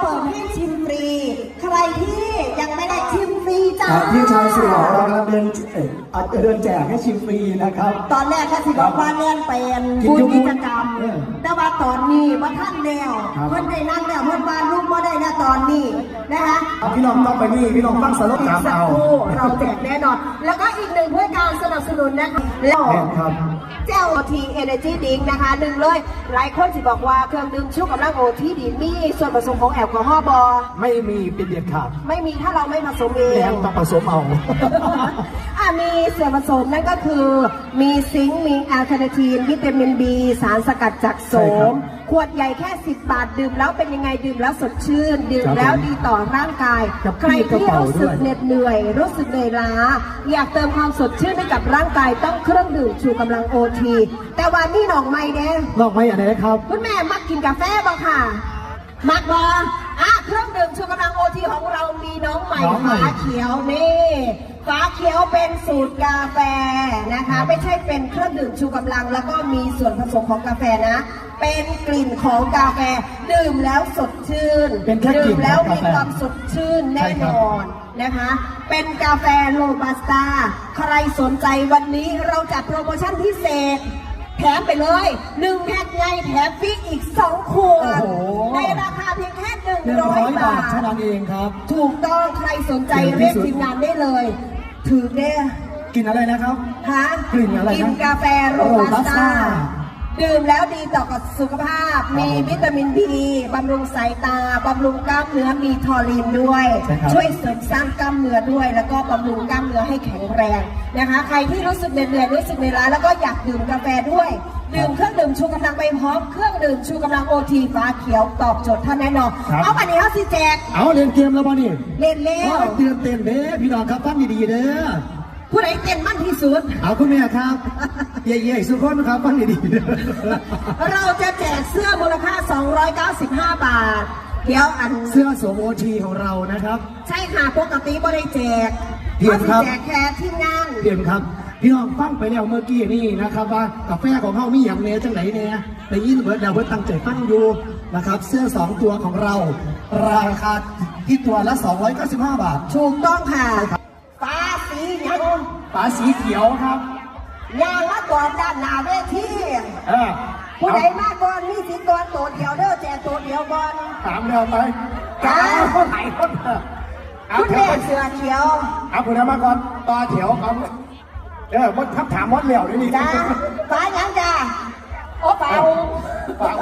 เปิดให้ชิมฟรี ใครที่ยังไม่ได้ชิมฟรีจ้าอ่าพี่ชายสุดหล่อเรากำลังเดินเอ่ออะเดินแจกให้ชิมฟรีนะครับ ตอนแรกก็สิบอกว่าเล่นเป็นกินบุญอยู่กิจกรรม เออแต่ว่าตอนนี้ว่าท่านแล้วครับ เพิ่นได้นั่งแล้วเพิ่นวาดรูปว่าได้แล้วต อนนี้นะคะเอาพี่น้องต้องไปนี่พี่น้องตั้งสโลอีแกกนสักเอาครู่เราแจกแน่นอน แล้วก็อีกหนึ่งเพื่อการสนับสนุนนะคะแล้วแน่นครับเจ้าทีเอเนจีดิงนะคะหนึ่งเลย หลายคนสิบอกว่าเครื่องดื่มชูกำลังโอทีดีมีส่วนผสมของแอลกอฮอล์บอไม่มีเป็นเด็ดขาดไม่มีถ้าเราไม่ผสมเอแล้งวต้องผสมเอาอะ มีส่วนผสมนั่นก็คือมีซิงค์มีแอลคาเนทีนวิตามินบีสารสกัดจากโสใช่ครับมขวดใหญ่แค่ 10 บาทดื่มแล้วเป็นยังไงดื่มแล้วสดชื่น ดื่มครับแล้วผมดีต่อร่างกายกับใครที่กระเป๋ารู้สึกด้วย เหน็ดเหนื่อย รู้สึกเหนื่อยล้า อยากเติมความสดชื่นให้กับร่างกายต้องเครื่องดื่มชูกำลังโอทีแต่ว่านี่หนองไม่เด้ นอกไม่อะไรนะครับ คุณแม่มักกินกาแฟบ้างค่ะ มักบ มีน้องใหม่น้องใหม่ฝาเขียวนี่ฝาเขียวเป็นสูตรกาแฟนะคะ ไม่ใช่เป็นเครื่องดื่มชูกำลัง แล้วก็มีส่วนผสมของกาแฟนะ เป็นกลิ่นของกาแฟดื่มแล้วสดชื่นเป็นแค่กลิ่ดื่นมแล้วของมีกาแฟความสดชื่นใช่แน่คนรับ อนนะคะ เป็นกาแฟโรบัสต้าใครสนใจวันนี้เราจัดโปรโมชั่นพิเศษ แถมไปเลยหนึ่งแพ็คใหญ่แถมฟรีอีกสองขวด โอ้โห ในราคาเพียงแค่ หนึ่งหนึ่งร้ร้ออยยบาบาททเท่านั้นเองครับ ถูกต้องใครสนใจเจ๋งที่เรียกสุดทีมงานได้เลย ถือเด้กินอะไรนะครับ ฮะกลิ่นอะไรนะกินกาแฟโรบัส Robusta ต้า ดื่มแล้วดีต่อกับสุขภาพ มีผมวิตามินบีบำรุงสายตา บำรุงกล้ามเนื้อมีทอรีนด้วย ใช่ครับช่วยเสริมสร้างกล้ามเนื้อด้วย แล้วก็บำรุงกล้ามเนื้อให้แข็งแรงนะคะ ใครที่รู้สึกเหนื่อยๆรู้สึกเหนื่อยล้าแล้วก็อยากดื่มกาแฟด้วย ดื่มเครื่องดื่มชูกำลังไปพร้อมเครื่องดื่มชูกำลังโอทีฟ้าเขียวตอบโจทย์ท่านแน่นอนครับ เอาวันนี้เขาสิแจกเอาเล่นเกมแล้วป่ะนี่เล่นเล่โอ้นยเตือนเต้นเด้อพี่น้องครับฟังดีๆเด้อผู้ใดเต้นมั่นที่สุด เอาคุณแม่ครับ เย่ๆสุขคนครับฟังดีๆเด้อเราจะแจกเสื้อมูลค่า 295 บาท เดี๋ยวอัน เสื้อสวมโอทีของเรานะครับ ใช่ค่ะปกติไม่ได้แจกเพียงครับเขาสิแจกแค่ที่งานเปลี่ยนครับ พี่น้องฟังไปแล้วเมื่อกี้นี่นะครับว่ากาแฟของเฮามีอย่างเนี้ยจังไหนเนี่ยได้ยินเบิร์ดดาวเบิร์ดตั้งใจฟังอยู่นะครับ เสื้อสองตัวของเรา ราคาที่ตัวละ 295 บาทถูกต้องค่ะฟ้าสีหยังฝาสีเขียวครับ ยางมาก่อนด้านหน้าเวทีเออผู้เอาใดมาก่อนมีสิทธิ์ก่อนตัวเดียวเด้อแจกตัวเดียวก่อนถามเร็วไปจ้าเอาไหนคนเถอะเอาคุณเถแม่อะเสือเขียว เอาคุณมาก่อนต่อแถวก่อนเออมดทับถามมดเหลี่ยวนี่นี่จ้าฟ้าหยังจ้าโอ้เปล่าฝาก